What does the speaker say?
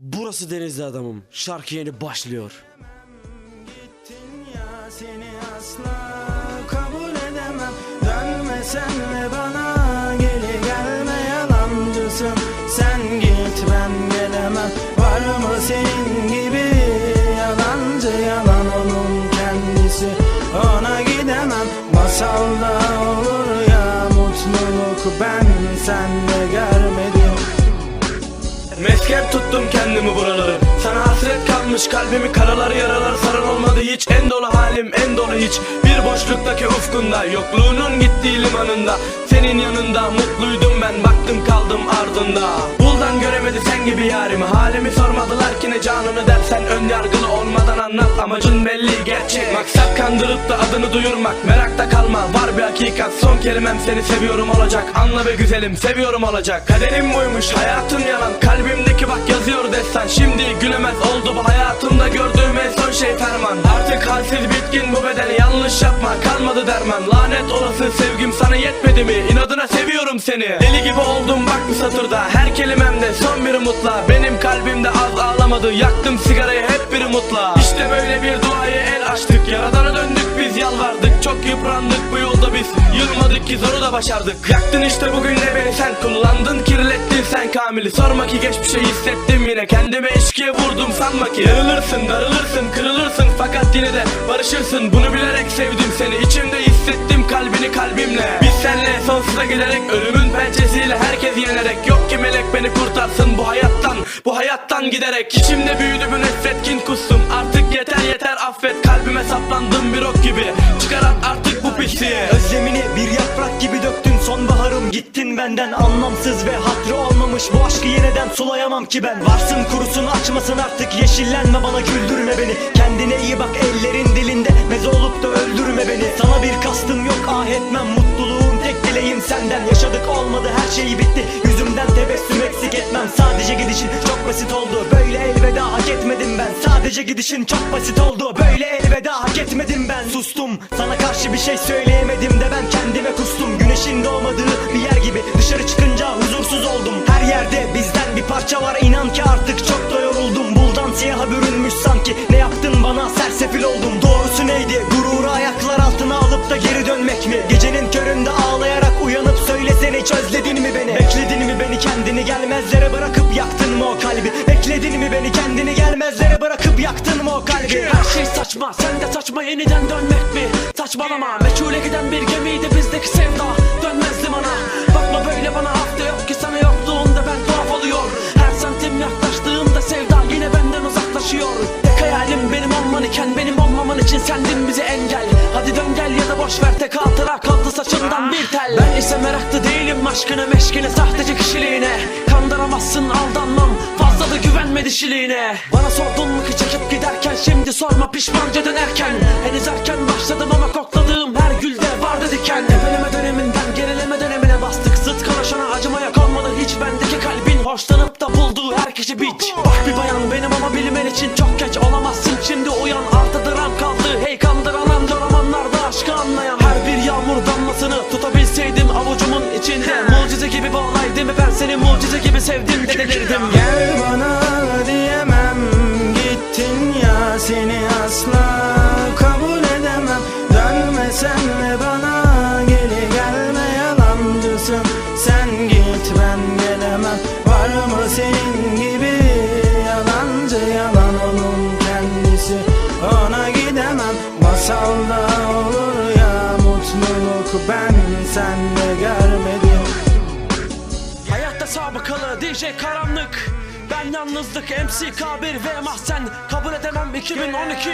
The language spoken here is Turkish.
Burası Denizli Adamım. Şarkı yeni başlıyor. ya seni asla kabul edemem. Dönmesen ve bana geri gelme yalancısın. Sen git ben gelemem. Var mı senin gibi yalancı yalan onun kendisi? Ona gidemem. Masalda olur ya mutluluk. Ben sende görmedim Mesken tuttum kendimi buraları. Sana hasret kalmış kalbimi karalar yaralar Saran olmadı hiç. En dolu halim en dolu hiç. Bir boşluktaki ufkunda Yokluğunun gittiği limanında. Senin yanında mutluydum ben Baktım kaldım ardında. Buldan göremedi sen gibi yarimi. Halimi sormadılar ki ne canını dersen. Ön yargılı olmadan anlat Amacın belli gerçek. Maksat kandırıp da adını duyurmak Merakta kalma bir hakikat. Son kelimem seni seviyorum olacak. Anla be güzelim seviyorum olacak. Kaderim buymuş hayatın yalan. Kalbimdeki bak yazıyor destan. Şimdi gülemez oldu bu hayatımda gördüğüm en son şey ferman. Artık halsiz bitkin bu beden yanlış yapma. Kalmadı derman. Lanet olası sevgim sana yetmedi mi? İnadına seviyorum seni. Deli gibi oldum bak bu satırda. Her kelimemde son bir umutla. Benim kalbimde az ağlamadı. Yaktım sigarayı hep bir umutla. İşte böyle bir duayı da başardık. Yaktın işte bugün de beni sen. Kullandın kirlettin sen kamili. Sorma ki geçmişe hissettim yine. Kendime eşkiye vurdum sanma ki. Yarılırsın darılırsın kırılırsın. Fakat yine de barışırsın. Bunu bilerek sevdim seni. İçimde hissettim kalbini kalbimle. Biz senle sonsuza giderek Ölümün pençesiyle herkes yenerek. Yok ki melek beni kurtarsın bu hayattan Bu hayattan giderek. İçimde büyüdü bu nefret kin kustum Artık yeter yeter affet. Kalbime saplandım bir ok gibi. Çıkar at artık bu pisliği Özlemini bir yaprak gibi sonbaharım Gittin benden anlamsız ve hatrı olmamış Bu aşkı yeniden sulayamam ki ben. Varsın kurusun açmasın artık yeşillenme bana güldürme beni. Kendine iyi bak ellerin dilinde. Meze olup da öldürme beni. Sana bir kastım yok ah etmem. Mutluluğum tek dileğim senden. Yaşadık olmadı her şey bitti. Yüzümden tebessüm eksik etmem. Sadece gidişin çok basit oldu. Böyle Sadece gidişin çok basit oldu. Böyle elveda hak etmedim ben. Sustum. Sana karşı bir şey söyleyemedim de ben kendime kustum. Güneşin doğmadığı bir yer gibi dışarı çıkınca huzursuz oldum. Her yerde bizden bir parça var. İnan ki artık çok da yoruldum. Buldan siyaha bürünmüş sanki. Ne yaptın bana? Sersefil oldum. Doğrusu neydi? Gururu ayaklar altına alıp da geri dönmek mi? Gecenin köründe ağlayarak uyanıp söylesene hiç özledin mi beni? Bekledin mi beni? Kendini gelmezlere bırakıp yaktın mı o kalbi? Bekledin mi beni? Kendini gelmezlere o kalbi. Her şey saçma. Sen de saçma. Yeniden dönmek mi? Saçmalama. Meçhule giden bir gemiydi bizdeki sevda. Dönmez limana. Bakma böyle bana. Hafta yok ki sana yokluğunda ben tuhaf oluyor. Her santim yaklaştığımda sevda yine benden uzaklaşıyor. Tek hayalim benim olman iken benim olmaman için sendin bize engel. Hadi dön gel ya da boş ver. Tek hatıra kaldı saçımdan bir tel. Ben ise meraklı değilim aşkına meşkine sahteci kişiliğine. Aldanmam fazla da güvenme dişiliğine Bana sordun mu ki çekip giderken? Şimdi sorma pişmanca dönerken Henüz erken başladım ama kokladığım her gülde vardı diken. Tepeleme döneminden gerileme dönemine bastık. Zıt kanaşana acımaya kalmadı hiç bendeki kalbin. Hoşlanıp da bulduğu her kişi biç. Bak bir bayan benim ama bilmen için çok geç olamazsın. Şimdi uyan artı dram kaldı. Hey kandıramam romanlarda aşkı anlayan. Her bir yağmur damlasını tutabilseydim avucumun içinde. Mucize gibi bağlaydım ben seni mucize gibi sevdim. De delirdim Gel bana seni asla kabul edemem. Dönmesen ve bana geri gelme yalancısın. Sen git ben gelemem. Var mı senin gibi yalancı yalan onun kendisi? Ona gidemem. Masalda olur ya mutluluk Ben sende görmedim. Hayatta sabıkalı DJ karanlık Ben yalnızlık MC K1 ve Mahsen Kabul edemem 2012